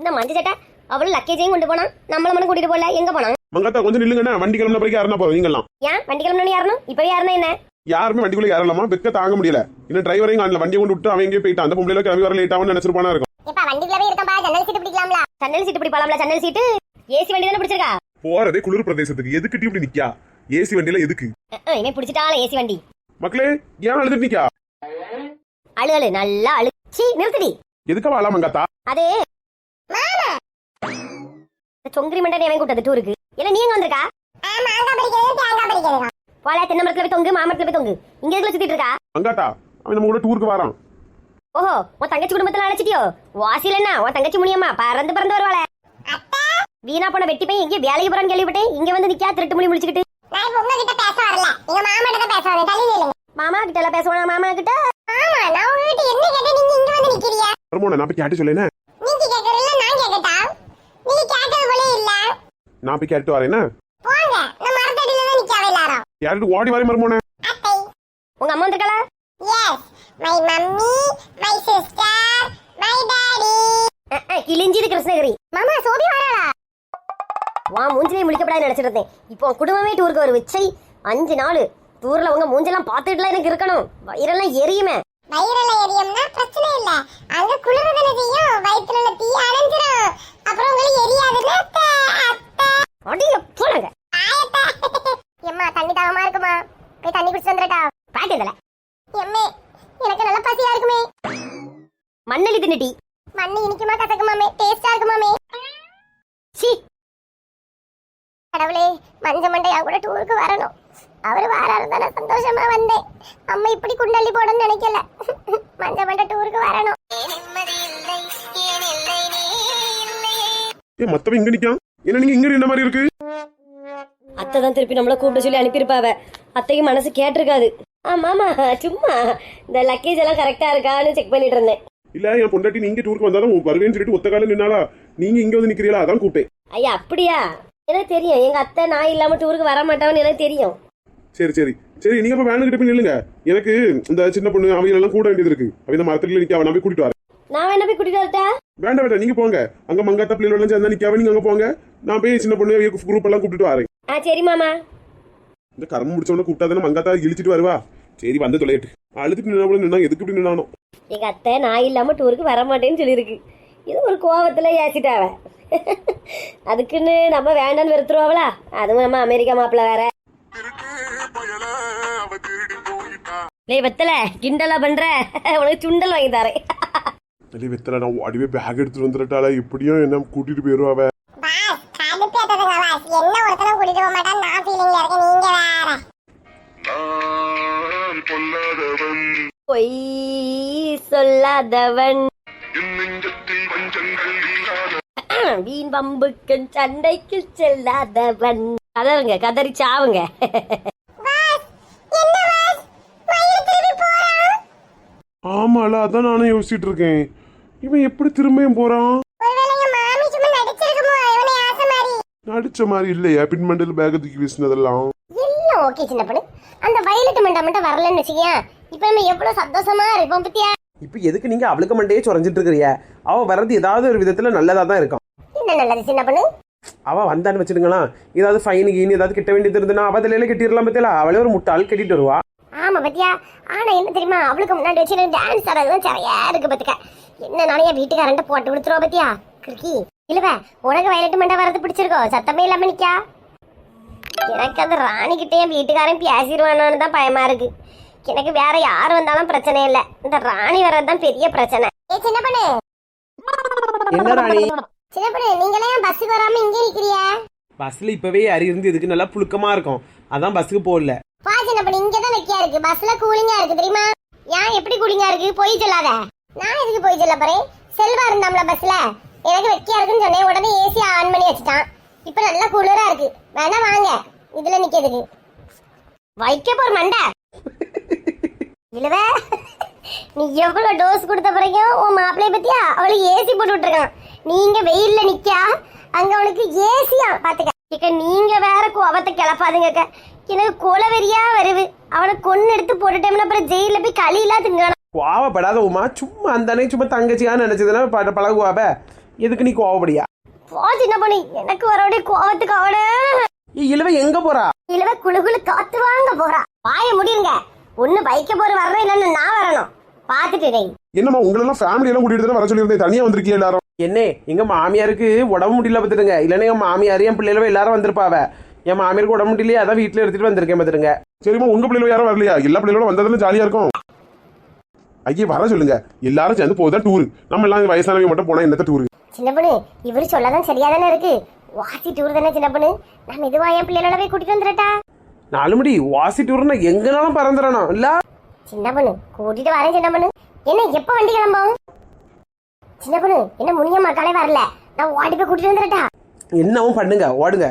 இந்த மஞ்சள் சட்டை அவளும் லக்கேஜையும் கொண்டு போனான். நம்மள மட்டும் கூட்டிட்டு போல எங்க போனான்? மங்காத்தா கொஞ்சம் நில்லுங்கண்ணா. வண்டி கிளம்புன பிறகு யாருன்னா போதும் நீங்களாம் ஏன்? வண்டி கிளம்பணும் யாரணும் இப்பவே யாருன்னா என்ன? யாருமே வண்டிக்குள்ள யாரலாமா வெக்க தாங்க முடியல. இன்னும் டிரைவரையும் காணல. வண்டியை கொண்டு விட்டு அவன் எங்கேயும் போயிட்டான். அந்த பொம்பளையில கிளம்பி வர லேட் ஆகும் நினைச்சிருப்பானா இருக்கும். இப்ப வண்டிக்குள்ளவே இருக்கா ஜன்னல் சீட்டு பிடிக்கலாம்ல. ஜன்னல் சீட்டு பிடிப்பாலாம்ல ஜன்னல் சீட்டு? ஏசி வண்டி தானே பிடிச்சிருக்கா? போறதே குளிர் பிரதேசத்துக்கு. எதுக்கு இப்படி நிக்கா ஏசி வண்டியில எதுக்கு? இவன் பிடிச்சிட்டால ஏசி வண்டி. மக்களே ஏன் அழுதுட்டு நிக்கா அழு அழு. நல்லா அழு. சீ நிறுத்துடி. எதுக்கா வாழ மங்காத்தா? அதே சொங்கிரி மண்டனை அவன் கூட்டது டூருக்கு. இல்ல நீ எங்க வந்திருக்கா? போல தென்னை மரத்துல போய் தொங்கு மாமரத்துல போய் தொங்கு. இங்க சுத்திட்டு இருக்கா? மங்காத்தா அவன் நம்ம கூட டூருக்கு வரான். ஓஹோ உன் தங்கச்சி குடும்பத்துல அழைச்சிட்டியோ? என்ன? உன் தங்கச்சி முடியுமா பறந்து பறந்து வருவாளே. வீணா போன வெட்டி பையன் எங்கேயோ வேலைக்கு போறான்னு கேள்விப்பட்டேன். இங்க வந்து நிக்கா திருட்டு மொழி முடிச்சுக்கிட்டு மாமா கிட்ட எல்லாம் பேசுவானா மாமா கிட்ட. ஆமா நான் உங்ககிட்ட என்ன கேட்டேன்? நீங்க இங்க வந்து நிக்கிறீங்க. வருமோன நான் போய் கேட்டு சொல்லேனே நீங்க கேக்குறீல்ல நான் கேக்கட்டா நீங்க கேட்டது போல இல்ல நான் போய் கேட்டு வரேன்னா யார்கிட்ட ஓடி வரேன் மருமோனே? அத்தை. உங்க அம்மா வந்திருக்கல yes my mummy my sister my daddy கிழிஞ்சிது Krishnagiri. மாமா சோபி வராளா? வா மூஞ்சிலே முழிக்கப்படாது நினைச்சிட்டு இருந்தேன். இப்போ உன் குடும்பமே டூருக்கு ஒரு விச்சை அஞ்சு நாள். டூர்ல உங்க மூஞ்செல்லாம் பார்த்துட்டுலாம் எனக்கு இருக்கணும். வயிறெல்லாம் எரியுமே. வயிறுல எரியும்னா பிரச்சனை இல்ல. அங்க குளிர் தானே செய்யும்? வயிற்றுல தீ அப்புறம் உங்களுக்கு எரியாதுன்னா போனாங்க ஆயத்தா. எம்மா தண்ணி தாகமா இருக்குமா? போய் தண்ணி குடிச்சு வந்துடட்டா. பாட்டு இதுல எம்மே எனக்கு நல்ல பசியா இருக்குமே. மண்ணலி தின்னுட்டி மண்ணு இனிக்குமா கசக்குமாமே டேஸ்டா இருக்குமாமே சி கடவுளே மஞ்ச மண்டையா கூட டூருக்கு வரணும். அவர் வாராரு தானே சந்தோஷமா வந்தேன். அம்மா இப்படி குண்டள்ளி போடணும்னு நினைக்கல. மஞ்ச மண்டை டூருக்கு வரணும். ஏ மத்தவன் இங்க நிக்கான் என்ன நீங்க இங்க நின்ன மாதிரி இருக்கு? அத்தை தான் திருப்பி நம்மள கூப்பிட்டு சொல்லி அனுப்பியிருப்பாவ. அத்தைக்கு மனசு கேட்டிருக்காது. ஆமாமா சும்மா. இந்த லக்கேஜ் எல்லாம் கரெக்டா இருக்கான்னு செக் பண்ணிட்டு இருந்தேன். இல்ல என் பொண்டாட்டி நீங்க டூருக்கு வந்தாலும் வருவேன்னு சொல்லிட்டு ஒத்த கால நின்னாலா நீங்க இங்க வந்து நிக்கிறீங்களா அதான் கூப்பிட்டேன். ஐயா அப்படியா? எனக்கு தெரியும். எங்க அத்தை நான் இல்லாம டூருக்கு வர மாட்டான்னு எனக்கு தெரியும். சரி சரி. சரி நீங்க இப்ப வேனு கிட்ட போய் நில்லுங்க. எனக்கு இந்த சின்ன பொண்ணு அவங்க எல்லாம் கூட வேண்டியது இருக்கு. அவ இந்த மரத்துல நிக்க நான் போய் கூட்டிட்டு வரேன். நான் என்ன போய் கூட்டிட்டு வரட்டா? வேண்டாம் வேண்டாம் நீங்க போங்க. அங்க மங்காத்தா பிள்ளைகள் எல்லாம் சேர்ந்தா நிக்காம நீங்க அங்க போங்க. நான் போய் சின்ன பொண்ணு குரூப் எல்லாம் கூப்பிட்டு வரேன். ஆ சரி மாமா. இந்த கர்மம் முடிச்சவன கூப்பிட்டா தானே மங்காத்தா இழிச்சிட்டு வருவா? சரி வந்து தொலையட்டு. அழுதுட்டு நின்னா கூட நின்னா எதுக்கு இப்படி நின்னானோ? எங்க அத்தை நான் இல்லாம டூருக்கு வர மாட்டேன்னு சொல்லியிருக்கு. இது ஒரு கோவத்துல ஏசிட்டாவ அதுக்குன்னு நம்ம வேண்டான்னு வெறுத்துருவாங்களா அதுவும் நம்ம அமெரிக்கா மாப்பிள்ள வேற. லே வெத்தல கிண்டலா பண்ற? உனக்கு சுண்டல் வாங்கி தரேன். அடி வெத்தல நான் அடிவே பேக் எடுத்துட்டு வந்துட்டாளா எப்படியும் என்ன கூட்டிட்டு போயிருவாவ பொய் சொல்லாதவன். வீண் வம்புக்கு சண்டைக்கு செல்லாதவன். கதறுங்க கதறி சாவுங்க ஆமால அதான் நானும் யோசிச்சுட்டு இருக்கேன். இவன் எப்படி திரும்பியும் போறான்? ஒருவேளை எங்க மாமி சும்மா நடிச்சிருக்குமோ? இவனை ஆசை மாதிரி. நடிச்ச மாதிரி இல்லையா? பின்மண்டல் பேக் தூக்கி வீசினதெல்லாம். எல்லாம் ஓகே சின்ன பொண்ணு. அந்த வயலட் மண்டை மட்டும் வரலன்னு வச்சுக்கியா இப்ப நம்ம எவ்வளவு சந்தோஷமா இருப்போம் பத்தியா? இப்போ எதுக்கு நீங்க அவளுக்கு மண்டையே சொரஞ்சிட்டு இருக்கிறிய அவ வர்றது ஏதாவது ஒரு விதத்துல நல்லதா தான் இருக்கும். என்ன நல்லது சின்ன பொண்ணு? அவ வந்தான்னு வச்சிருங்களா ஏதாவது ஃபைன் கீன் ஏதாவது கட்ட வேண்டியது இருந்ததுன்னா அவ தலையில கட்டிடலாம் பத்தியா? அவளே ஒரு முட்டாள் கட்டிட்டு வருவா. ஆமா பத்தியா. ஆனா என்ன தெரியுமா? அவளுக்கு முன்னாடி வச்சு டான்ஸ் ஆடுறதுதான் சரியா இருக்கு பத்துக்க. என்ன நாளைய வீட்டுக்காரன்ட்ட போட்டு கொடுத்துருவா பத்தியா? கிறுக்கி. இல்லவ உனக்கு வயலட் மண்டை வரது பிடிச்சிருக்கோ. சத்தமே இல்லாம நிக்கா. எனக்கு அந்த ராணிக்கிட்டே என் வீட்டுக்காரன் பேசிடுவானு தான் பயமா இருக்கு. எனக்கு வேற யார் வந்தாலும் பிரச்சனை இல்ல. இந்த ராணி வர்றதுதான் பெரிய பிரச்சனை. ஏ சின்ன பொண்ணு. என்ன ராணி சின்ன பொண்ணு நீங்களே ஏன் பஸ்ஸுக்கு வராம இங்கே நிக்கிறிய? பஸ்ல இப்பவே அரி இருந்து இதுக்கு நல்லா புழுக்கமா இருக்கும். அதான் பஸ்ஸுக்கு போகல. பா சின்ன பொண்ணு இங்க தான் வெக்கியா இருக்கு. பஸ்ல கூலிங்கா இருக்கு தெரியுமா? ஏன் எப்படி கூலிங்கா இருக்கு? போய் சொல்லாத. நான் எதுக்கு போய் சொல்ல போறேன்? செல்வா இருந்தாம்ல பஸ்ல. எனக்கு வெக்கியா இருக்குன்னு சொன்னேன். உடனே ஏசி ஆன் பண்ணி வச்சுட்டான். இப்ப நல்லா குளிரா இருக்கு. வேணா வாங்க. இதுல நிக்கிறதுக்கு. வைக்க போற மண்டை. இழுவ. நீ எவ்வளவு டோஸ் கொடுத்த பிறகும் உன் மாப்பிளைய பத்தியா? அவளுக்கு ஏசி போட்டு விட்டுருக்கான். நீங்க வெயில்ல நிக்கா. அங்க அவனுக்கு ஏசியா பாத்துக்க. இக்க நீங்க வேற கோபத்தை கிளப்பாதுங்க அக்கா. எனக்கு கொலவெறியா வருது. அவனை கொன்னு எடுத்து போட்டுட்டோம்னா அப்புறம் ஜெயில போய் களியெல்லாம் திங்கணும். கோவப்படாத உமா. சும்மா அந்தானே சும்மா தங்கச்சியா நினைச்சதுன்னா ப- பழகுவாவ. எதுக்கு நீ கோவப்படியா? போ சின்ன பொண்ணு. எனக்கு வரக்கூடிய கோவத்துக்கு அவட இழுவ எங்க போறா? இலவ குளு குளு காத்து வாங்க போறா. வாய முடியுங்க ஒண்ணு பைக்க போற வரணும் இல்லன்னு நான் வரணும். பாத்துட்டு நீ என்னம்மா உங்களெல்லாம் ஃபேமிலி எல்லாம் கூட்டிட்டு தானே வர சொல்லியிருந்தேன் தனியா வந்திருக்கீங்க எல்லாரும்? என்ன எங்க மாமியாருக்கு உடம்பு முடியல பார்த்துருங்க இல்லைன்னா எங்க மாமியார் என் பிள்ளைகளும் எல்லாரும் வந்திருப்பாவ. என் மாமியாருக்கு உடம்பு முடியலையே அதான் வீட்டுல எடுத்துட்டு வந்திருக்கேன் பார்த்துருங்க சரிம்மா உங்க பிள்ளைகள் யாரும் வரலையா? எல்லா பிள்ளைகளும் வந்ததுல ஜாலியா இருக்கும். ஐயே வர சொல்லுங்க. எல்லாரும் சேர்ந்து போகுதா டூர் நம்ம எல்லாம் வயசானவங்க மட்டும் போனா என்னத்த டூர் சின்ன பொண்ணு இவரு சொல்லாதான் சரியா தானே இருக்கு. வாசி டூர் தானே சின்ன பொண்ணு நான் மெதுவா என் பிள்ளைகளோட போய் கூட்டிட்டு வந்துடட்டா? நாலு முடி வாசி டூர்னா எங்கனாலும் பறந்துடணும் இல்ல? சின்ன பொண்ணு கூட்டிட்டு வரேன் சின்ன பொண்ணு என்ன எப்ப வண்டி கிளம்பும்? சின்ன பொண்ணு என்ன முனிய மக்களே வரல? நான் ஓடி போய் கூட்டிட்டு வந்துடட்டா? என்னவும் பண்ணுங்க ஓடுங்க.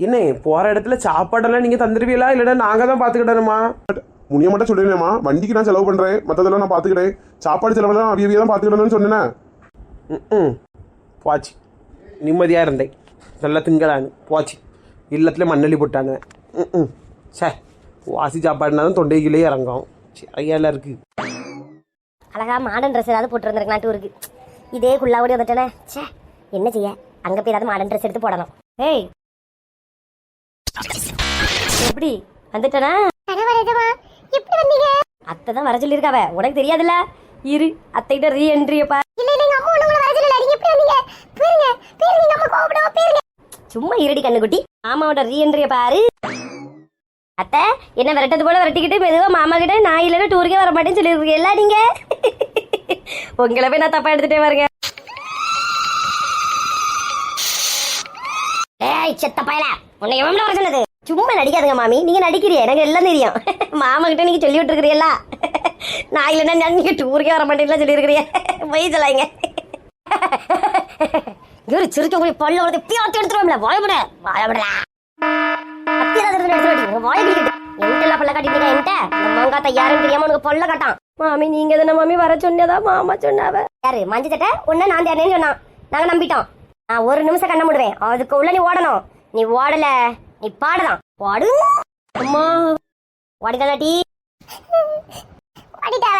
என்ன போற இடத்துல சாப்பாடெல்லாம் நீங்க தந்துருவீங்களா? இல்லைன்னா நாங்க தான் பாத்துக்கிடணுமா? முனிய மட்டும் சொல்லிடுறேம்மா வண்டிக்கு நான் செலவு பண்றேன். மத்ததெல்லாம் நான் பாத்துக்கிறேன். சாப்பாடு செலவெல்லாம் அவியவிய தான் பாத்துக்கிடணும்னு சொன்னேன். ம் போச்சு. நிம்மதியாக இருந்தேன். நல்லா திங்கலான்னு. போச்சு. இல்லத்துல மண்ணள்ளி போட்டாங்க. ம் சே வாசி சாப்பாடுனா தான் தொண்டைக்குள்ளே இறங்கும். சரியால இருக்கு. அழகா மாடர்ன் ட்ரெஸ் ஏதாவது போட்டு வந்திருக்கலாம் டூருக்கு இதே குள்ளாவோடி வந்துட்டேனே. ச்சே என்ன செய்ய? அங்க போய் ஏதாவது மாடர்ன் ட்ரெஸ் எடுத்து போடணும். ஏய். எப்படி? வந்துட்டனா? எப்படி வந்தீங்க? அத்தை தான் வர சொல்லியிருக்காவ. உனக்கு தெரியாதுல்ல? இரு அத்தைகிட்ட ரீ என்ட்ரிய பா இல்ல இல்ல எங்க அம்மா ஒண்ணு வர சொல்லல. நீங்க எப்படி வந்தீங்க? பேருங்க பேருங்க எங்க அம்மா கோவப்படுவா பேருங்க சும்மா இருடி கண்ணுக்குட்டி. மாமாவோட ரீ என்ட்ரிய பாரு. அத்தை என்ன விரட்டது போல விரட்டிக்கிட்டு மெதுவா மாமா கிட்ட நான் இல்லைன்னா டூருக்கே வர மாட்டேன்னு சொல்லியிருக்கீங்களா நீங்க? உங்களை போய் நான் தப்பா எடுத்துட்டே வருங்க. ஏய் செத்த பயல. உன்னை எவன் வர சொன்னது? சும்மா நடிக்காதுங்க மாமி. நீங்க நடிக்கிறீங்க. எனக்கு எல்லாம் தெரியும். மாமா கிட்ட நீங்க சொல்லி விட்டுருக்கிறீங்களா நான் இல்லைன்னா நான் நீங்க டூருக்கே வர மாட்டேன்லாம் சொல்லியிருக்கிறீங்க. போய் சொல்லாங்க இவரு சிரிச்ச போய் பல்ல வளர்த்து பியாத்தி எடுத்துருவோம்ல வாயப்பட வாயப்படல என்கிட்ட பல்ல காட்டிட்டீங்க என்கிட்ட? இந்த மாங்காத்த யாருன்னு தெரியாம உனக்கு பொல்ல காட்டான். மாமி நீங்க தானே மாமி வர சொன்னதா? மாமா சொன்னாவ. யாரு? மஞ்ச சட்டை? உன்ன நான் தேனேன்னு சொன்னான். நாங்க நம்பிட்டோம். நான் ஒரு நிமிஷம் கண்ண முடுவேன். அதுக்கு உள்ள நீ ஓடணும். நீ ஓடல. நீ பாடலாம் பாடு. அம்மா. ஓடிதானாட்டி ஓடிட்டாவ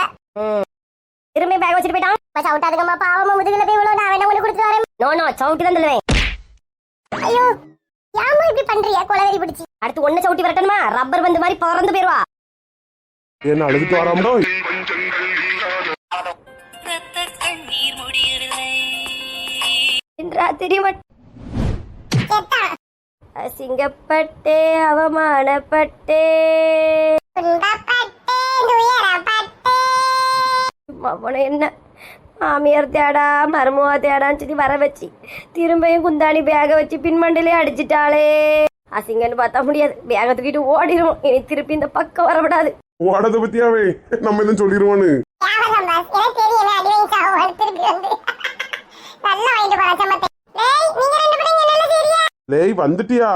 திரும்பி பேக் வச்சுட்டு போயிட்டான். மச்சா விட்டாதுங்கம்மா பாவமா முதுகுல போய் விழுந்து அவன் கொண்டு கொடுத்து வரேன் நோ நோ சவுட்டி தான் சொல்லுவேன் ஐயோ ஏமா இப்படி பண்றிய? கொலவெறி பிடிச்சி. அடுத்து ஒன்ன சவுட்டி வரட்டணுமா? ரப்பர் பந்து மாதிரி பறந்து போயிருவா. என்ன அழுதுட்டு வராமடோ ராத்திரி மட்டும் அசிங்கப்பட்டே அவமானப்பட்டே. போன என்ன? மாமியார் தேடா மருமவா தேடான்னு சொல்லி வர வச்சு திரும்பியும் குந்தாணி பேக வச்சு பின்மண்டிலே அடிச்சிட்டாளே. அசிங்கன்னு பார்த்தா முடியாது. பேக தூக்கிட்டு ஓடிடும் இனி திருப்பி இந்த பக்கம் வரவிடாது ஓடத பத்தியாவே நம்ம எதுவும் சொல்லிடுவோன்னு? நல்லா வாங்கிட்டு போறேன் சமத்தை டேய் நீங்க ரெண்டு பேரும் இங்க நல்லா சரியா லேய் வந்துட்டியா?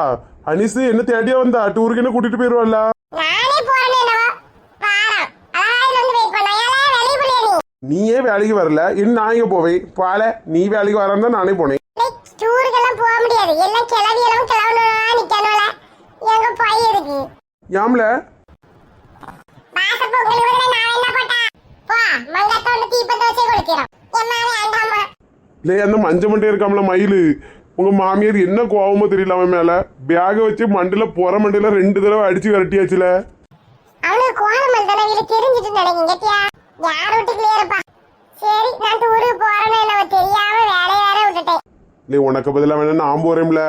அனிசு என்ன தேடியா வந்தா? டூருக்கு என்ன கூட்டிட்டு போயிருவாள்ல நீயே வேலைக்கு வரல. இன்னும் நான் இங்க போவேன் பால நீ வேலைக்கு வரேன் தான் நானே போனேன். யாம்ல? லே அந்த மஞ்ச மண்டே இருக்காமல மயிலு? உங்க மாமியார் என்ன கோவமோ தெரியல அவன் மேல. பேக வச்சு மண்டில புற மண்டில ரெண்டு தடவை அடிச்சு விரட்டியாச்சுல. அவனுக்கு கோலம் தானே வீடு தெரிஞ்சிட்டு நினைக்கிங்க கேட்டியா யார் வீட்டுக்குள்ளே இருப்பா? சரி நான் டூருக்கு போறேன்னு நம்ம தெரியாம வேலைய வேற விட்டுட்டேன். லே உனக்கு பதிலா வேணா நான் போறேன்ல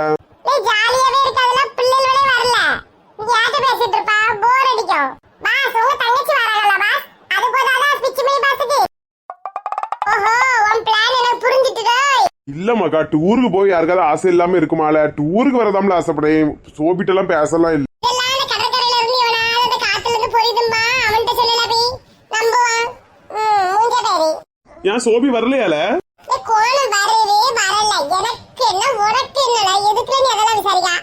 புரிஞ்சிட்டுடா இல்ல மகா டூருக்கு போய் யாருக்காவது ஆசை இல்லாம இருக்குமால? டூருக்கு வரதாம்ல ஆசைப்படேன் சோபிட்டு எல்லாம் பேசலாம் இல்ல. ஏன் சோபி வரலையால? கோணம் வரவே வரல. எனக்கு என்ன உனக்கு என்னடா எதுக்குல நீ அதெல்லாம் விசாரிக்கா?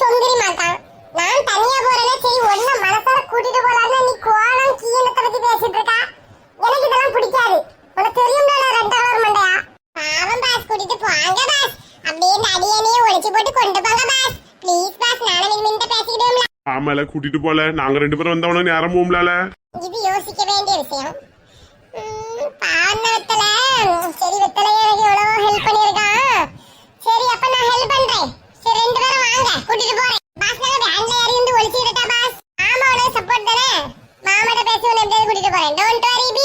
சொங்கிரி மாட்டான். நான் தனியா போறேன்னா சரி ஒன்ன மனசார கூட்டிட்டு போலான்னு நீ கோணம் கீழத்தை பத்தி பேசிட்டு இருக்கா? எனக்கு இதெல்லாம் பிடிக்காது. உனக்கு தெரியும்ல நான் ரெண்டாவது மண்டையா? பாவம் பாஸ் கூட்டிட்டு போங்க பாஸ். அப்படியே இந்த அடியனையே ஒளிச்சு போட்டு கொண்டு போங்க பாஸ். ப்ளீஸ் பாஸ் நானும் மின்ட்ட பேசிக்கிடுவோம்ல ஆமால கூட்டிட்டு போல. நாங்க ரெண்டு பேரும் வந்தவன நேரம் போகும்லால. இது யோசிக்க வேண்டிய விஷயம். பாவம் வெத்தலை. சரி வெத்தலையே எனக்கு எவ்வளவோ ஹெல்ப் பண்ணியிருக்கான். சரி அப்ப நான் ஹெல்ப் பண்றேன். சரி ரெண்டு பேரும் வாங்க கூட்டிட்டு போறேன். பாஸ் நான் வேன்ல ஏறி இருந்து ஒளிச்சிடட்டா பாஸ்? ஆமா உனக்கு சப்போர்ட் தானே? மாமாட்ட பேசி உன்னை எப்படியாவது கூட்டிட்டு போறேன். Don't worry be